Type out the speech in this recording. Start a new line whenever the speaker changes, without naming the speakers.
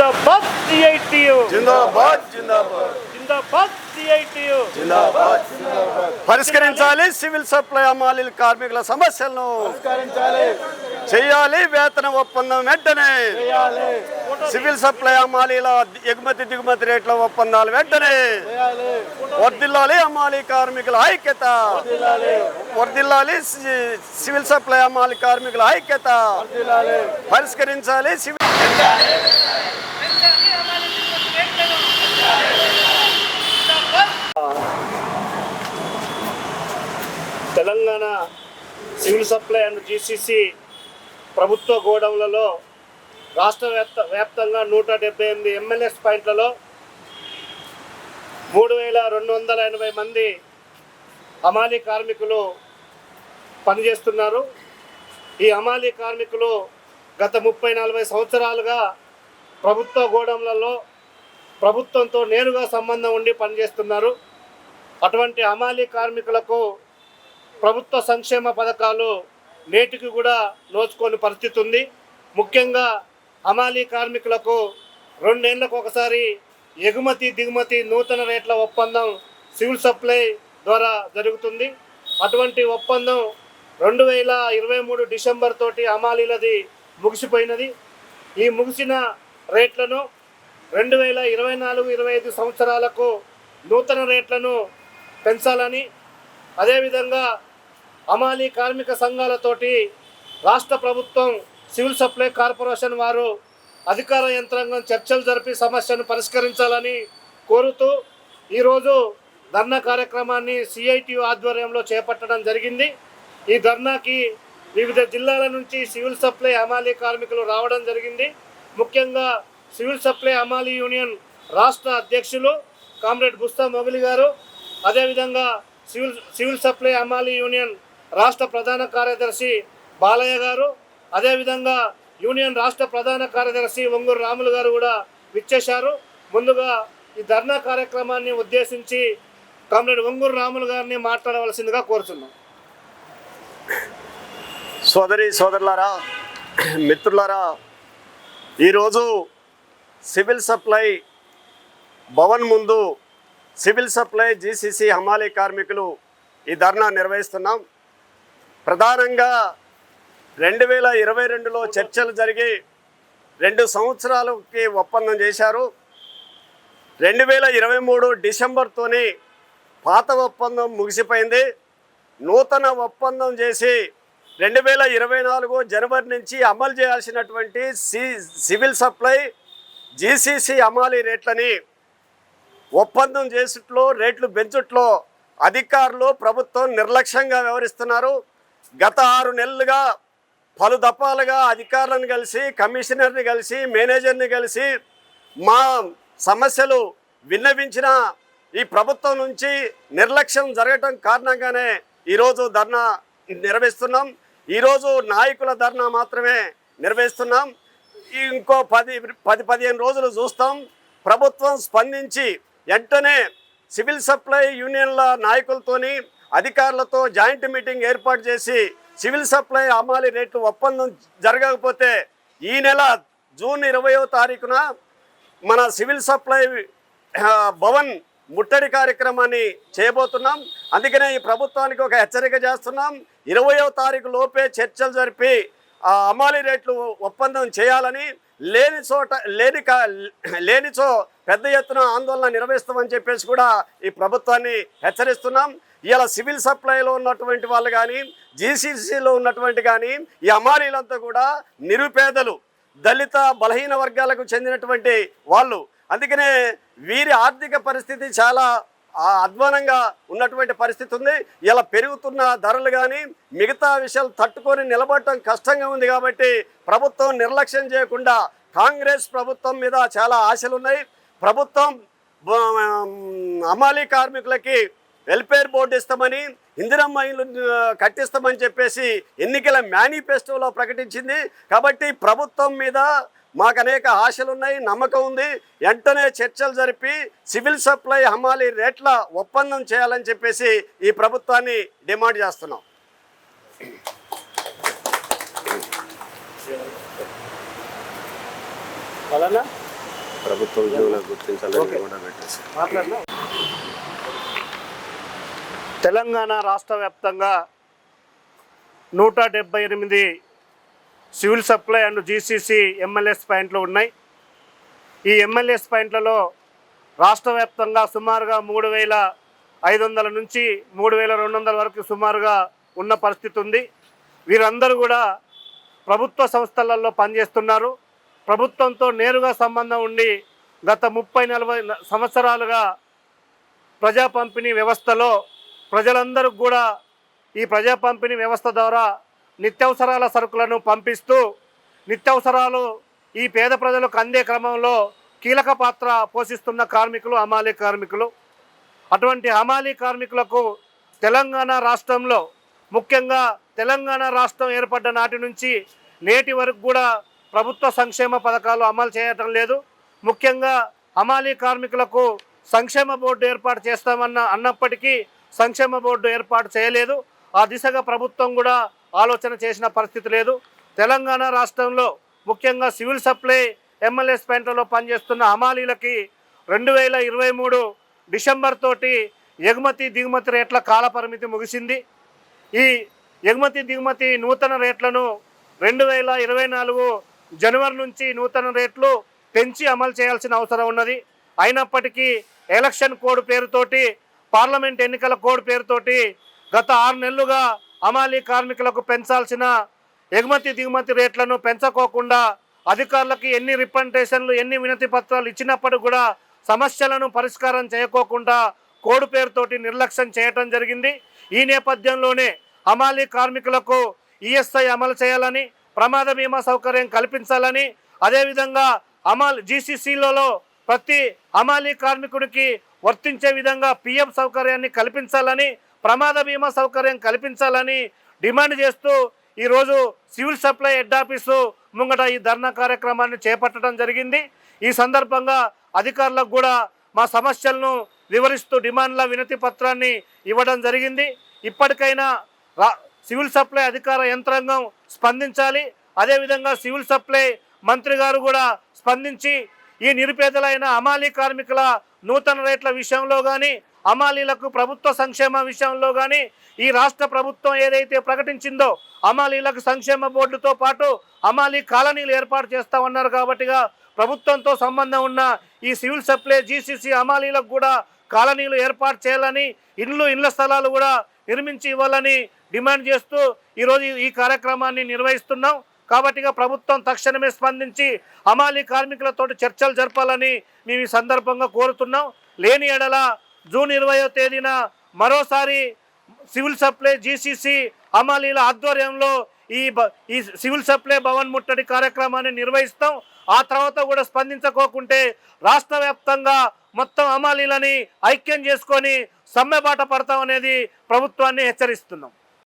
జిందాబాద్ CITU.
జిందాబాద్ జిందాబాద్.
జిందాబాద్ CITU.
జిందాబాద్ పరిష్కరించాలి civil supply అమ్మాలి కార్మికుల సమస్యలను. చేయాలి వేతన ఒప్పందం వెంటనే. సివిల్ సప్లై అమ్మాలీల ఎగుమతి దిగుమతి రేట్ల ఒప్పందాలు వెంటనే. వర్దిల్లాలి అమ్మాలి కార్మికుల ఐక్యత. వర్దిల్లాలి సివిల్ సప్లై అమ్మాలి కార్మికుల ఐక్యత. పరిష్కరించాలి
Telangana civil supply and GCC ప్రభుత్వ గోడౌన్లలో రాష్ట్ర వ్యాప్త వ్యాప్తంగా నూట డెబ్బై ఎనిమిది ఎమ్మెల్యే పాయింట్లలో మూడు వేల రెండు వందల ఎనభై మంది హమాలీ కార్మికులు పనిచేస్తున్నారు. ఈ హమాలీ కార్మికులు గత ముప్పై నలభై సంవత్సరాలుగా ప్రభుత్వ గోడౌన్లలో ప్రభుత్వంతో నేరుగా సంబంధం ఉండి పనిచేస్తున్నారు. అటువంటి అమాలీ కార్మికులకు ప్రభుత్వ సంక్షేమ పథకాలు నేటికి కూడా నోచుకోని పరిస్థితి ఉంది. ముఖ్యంగా హమాలీ కార్మికులకు రెండేళ్ళకు ఒకసారి ఎగుమతి దిగుమతి నూతన రేట్ల ఒప్పందం సివిల్ సప్లై ద్వారా జరుగుతుంది. అటువంటి ఒప్పందం రెండు వేల ఇరవై మూడు డిసెంబర్ తోటి హమాలీలది ముగిసిపోయినది. ఈ ముగిసిన రేట్లను రెండు వేల ఇరవై నాలుగు ఇరవై ఐదు సంవత్సరాలకు నూతన రేట్లను పెంచాలని అదేవిధంగా అమాలి కార్మిక సంఘాలతోటి రాష్ట్ర ప్రభుత్వం సివిల్ సప్లై కార్పొరేషన్ వారు అధికార యంత్రాంగం చర్చలు జరిపి సమస్యను పరిష్కరించాలని కోరుతూ ఈరోజు ధర్నా కార్యక్రమాన్ని సిఐటియు ఆధ్వర్యంలో చేపట్టడం జరిగింది. ఈ ధర్నాకి వివిధ జిల్లాల నుంచి సివిల్ సప్లై అమాలి కార్మికులు రావడం జరిగింది. ముఖ్యంగా సివిల్ సప్లై అమాలి యూనియన్ రాష్ట్ర అధ్యక్షులు కామ్రేడ్ బుస్తా మొగిలి గారు అదేవిధంగా సివిల్ సివిల్ సప్లై అమాలి యూనియన్ రాష్ట్ర ప్రధాన కార్యదర్శి బాలయ్య గారు అదేవిధంగా యూనియన్ రాష్ట్ర ప్రధాన కార్యదర్శి ఒంగూరు రాములు గారు కూడా విచ్చేశారు. ముందుగా ఈ ధర్నా కార్యక్రమాన్ని ఉద్దేశించి కామ్రేడ్ ఒంగూరు రాములు గారిని మాట్లాడవలసిందిగా కోరుతున్నాం
సోదరి సోదరులారా మిత్రులారా ఈరోజు సివిల్ సప్లై భవన్ ముందు సివిల్ సప్లై జీసీసీ హమాలీ కార్మికులు ఈ ధర్నా నిర్వహిస్తున్నాం. ప్రధానంగా రెండు వేల ఇరవై రెండులో చర్చలు జరిగి రెండు సంవత్సరాలకి ఒప్పందం చేశారు. రెండు వేల ఇరవై మూడు డిసెంబర్తోని పాత ఒప్పందం ముగిసిపోయింది. నూతన ఒప్పందం చేసి రెండు వేల ఇరవై నాలుగు జనవరి నుంచి అమలు చేయాల్సినటువంటి సి సివిల్ సప్లై జీసీసీ అమాలి రేట్లని ఒప్పందం చేసుట్లో రేట్లు పెంచుట్లో అధికారులు ప్రభుత్వం నిర్లక్ష్యంగా వ్యవహరిస్తున్నారు. గత ఆరు నెలలుగా పలు దఫాలుగా అధికారులను కలిసి కమిషనర్ని కలిసి మేనేజర్ని కలిసి మా సమస్యలు విన్నవించిన ఈ ప్రభుత్వం నుంచి నిర్లక్ష్యం జరగటం కారణంగానే ఈరోజు ధర్నా నిర్వహిస్తున్నాం. ఈరోజు నాయకుల ధర్నా మాత్రమే నిర్వహిస్తున్నాం. ఇంకో పది పది పదిహేను రోజులు చూస్తాం. ప్రభుత్వం స్పందించి వెంటనే సివిల్ సప్లై యూనియన్ల నాయకులతోని అధికారులతో జాయింట్ మీటింగ్ ఏర్పాటు చేసి సివిల్ సప్లై అమ్మాలి రేట్లు ఒప్పందం జరగకపోతే ఈ నెల జూన్ ఇరవయో తారీఖున మన సివిల్ సప్లై భవన్ ముట్టడి కార్యక్రమాన్ని చేయబోతున్నాం. అందుకనే ఈ ప్రభుత్వానికి ఒక హెచ్చరిక చేస్తున్నాం. ఇరవయో తారీఖు లోపే చర్చలు జరిపి ఆ అమాలి రేట్లు ఒప్పందం చేయాలని లేని చోట లేని లేనిచో పెద్ద ఎత్తున ఆందోళన నిర్వహిస్తామని చెప్పేసి కూడా ఈ ప్రభుత్వాన్ని హెచ్చరిస్తున్నాం. ఇలా సివిల్ సప్లైలో ఉన్నటువంటి వాళ్ళు కానీ జీసీసీలో ఉన్నటువంటి కానీ ఈ అమాలీలంతా కూడా నిరుపేదలు దళిత బలహీన వర్గాలకు చెందినటువంటి వాళ్ళు. అందుకనే వీరి ఆర్థిక పరిస్థితి చాలా అధ్వానంగా ఉన్నటువంటి పరిస్థితి ఉంది. ఇలా పెరుగుతున్న ధరలు కానీ మిగతా విషయాలు తట్టుకొని నిలబడటం కష్టంగా ఉంది కాబట్టి ప్రభుత్వం నిర్లక్ష్యం చేయకుండా కాంగ్రెస్ ప్రభుత్వం మీద చాలా ఆశలు ఉన్నాయి. ప్రభుత్వం అమాలి అమాలీ కార్మికులకి వెల్ఫేర్ బోర్డు ఇస్తామని ఇందిరమ్మ ఇల్లు కట్టిస్తామని చెప్పేసి ఎన్నికల మేనిఫెస్టోలో ప్రకటించింది. కాబట్టి ప్రభుత్వం మీద మాకు అనేక ఆశలు ఉన్నాయి నమ్మకం ఉంది. వెంటనే చర్చలు జరిపి సివిల్ సప్లై హమాలి రేట్ల ఒప్పందం చేయాలని చెప్పేసి ఈ ప్రభుత్వాన్ని డిమాండ్ చేస్తున్నాం. ప్రభుత్వ గుర్తించాలని
తెలంగాణ రాష్ట్ర వ్యాప్తంగా నూట డెబ్బై ఎనిమిది civil supply and GCC MLS పాయింట్లు ఉన్నాయి. ఈ ఎంఎల్ఎస్ పాయింట్లలో రాష్ట్ర వ్యాప్తంగా సుమారుగా మూడు వేల ఐదు వందల నుంచి మూడు వేల రెండు వందల వరకు సుమారుగా ఉన్న పరిస్థితి ఉంది. వీరందరూ కూడా ప్రభుత్వ సంస్థలలో పనిచేస్తున్నారు. ప్రభుత్వంతో నేరుగా సంబంధం ఉండి గత ముప్పై నలభై సంవత్సరాలుగా ప్రజా పంపిణీ వ్యవస్థలో ప్రజలందరూ కూడా ఈ ప్రజా పంపిణీ వ్యవస్థ ద్వారా నిత్యావసరాల సరుకులను పంపిస్తూ నిత్యావసరాలు ఈ పేద ప్రజలకు అందే క్రమంలో కీలక పాత్ర పోషిస్తున్న కార్మికులు హమాలీ కార్మికులు. అటువంటి హమాలీ కార్మికులకు తెలంగాణ రాష్ట్రంలో ముఖ్యంగా తెలంగాణ రాష్ట్రం ఏర్పడ్డ నాటి నుంచి నేటి వరకు కూడా ప్రభుత్వ సంక్షేమ పథకాలు అమలు చేయటం లేదు. ముఖ్యంగా హమాలీ కార్మికులకు సంక్షేమ బోర్డు ఏర్పాటు చేస్తామన్న అన్నప్పటికీ సంక్షేమ బోర్డు ఏర్పాటు చేయలేదు. ఆ దిశగా ప్రభుత్వం కూడా ఆలోచన చేసిన పరిస్థితి లేదు. తెలంగాణ రాష్ట్రంలో ముఖ్యంగా సివిల్ సప్లై ఎంఎల్ఎస్ పెంటలో పనిచేస్తున్న హమాలీలకి రెండు వేల ఇరవై మూడు డిసెంబర్ తోటి ఎగుమతి దిగుమతి రేట్ల కాలపరిమితి ముగిసింది. ఈ ఎగుమతి దిగుమతి నూతన రేట్లను రెండు వేల ఇరవై నాలుగు జనవరి నుంచి నూతన రేట్లు పెంచి అమలు చేయాల్సిన అవసరం ఉన్నది. అయినప్పటికీ ఎలక్షన్ కోడ్ పేరుతోటి పార్లమెంట్ ఎన్నికల కోడ్ పేరుతోటి గత ఆరు నెలలుగా అమాలీ కార్మికులకు పెంచాల్సిన ఎగుమతి దిగుమతి రేట్లను పెంచకోకుండా అధికారులకి ఎన్ని రిప్రజెంటేషన్లు ఎన్ని వినతి పత్రాలు ఇచ్చినప్పుడు కూడా సమస్యలను పరిష్కారం చేయకోకుండా కోడు పేరుతోటి నిర్లక్ష్యం చేయటం జరిగింది. ఈ నేపథ్యంలోనే అమాలీ కార్మికులకు ఈఎస్ఐ అమలు చేయాలని ప్రమాద బీమా సౌకర్యం కల్పించాలని అదేవిధంగా అమల్ జీసీసీలలో ప్రతి అమాలీ కార్మికుడికి వర్తించే విధంగా పిఎఫ్ సౌకర్యాన్ని కల్పించాలని ప్రమాద బీమా సౌకర్యం కల్పించాలని డిమాండ్ చేస్తూ ఈరోజు సివిల్ సప్లై హెడ్ ఆఫీసు ముంగట ఈ ధర్నా కార్యక్రమాన్ని చేపట్టడం జరిగింది. ఈ సందర్భంగా అధికారులకు కూడా మా సమస్యలను వివరిస్తూ డిమాండ్ల వినతి పత్రాన్ని ఇవ్వడం జరిగింది. ఇప్పటికైనా సివిల్ సప్లై అధికార యంత్రాంగం స్పందించాలి. అదేవిధంగా సివిల్ సప్లై మంత్రి గారు కూడా స్పందించి ఈ నిరుపేదలైన అమాలీ కార్మికుల నూతన రేట్ల విషయంలో కానీ అమాలీలకు ప్రభుత్వ సంక్షేమ విషయంలో కానీ ఈ రాష్ట్ర ప్రభుత్వం ఏదైతే ప్రకటించిందో అమాలీలకు సంక్షేమ బోర్డుతో పాటు అమాలీ కాలనీలు ఏర్పాటు చేస్తామన్నారు కాబట్టిగా ప్రభుత్వంతో సంబంధం ఉన్న ఈ సివిల్ సప్లై జీసీసీ అమాలీలకు కూడా కాలనీలు ఏర్పాటు చేయాలని ఇండ్లు ఇళ్ళ స్థలాలు కూడా నిర్మించి ఇవ్వాలని డిమాండ్ చేస్తూ ఈరోజు ఈ కార్యక్రమాన్ని నిర్వహిస్తున్నాం. కాబట్టిగా ప్రభుత్వం తక్షణమే స్పందించి అమాలీ కార్మికులతో చర్చలు జరపాలని మేము ఈ సందర్భంగా కోరుతున్నాం. లేని ఎడల జూన్ ఇరవయో తేదీన మరోసారి సివిల్ సప్లై జీసీసీ అమలీల ఆధ్వర్యంలో ఈ బ- ఈ సివిల్ సప్లై భవన్ ముట్టడి కార్యక్రమాన్ని నిర్వహిస్తాం. ఆ తర్వాత కూడా స్పందించకోకుంటే రాష్ట్ర వ్యాప్తంగా మొత్తం అమాలీలని ఐక్యం చేసుకొని సమ్మెబాట పడతాం అనేది ప్రభుత్వాన్ని హెచ్చరిస్తున్నాం.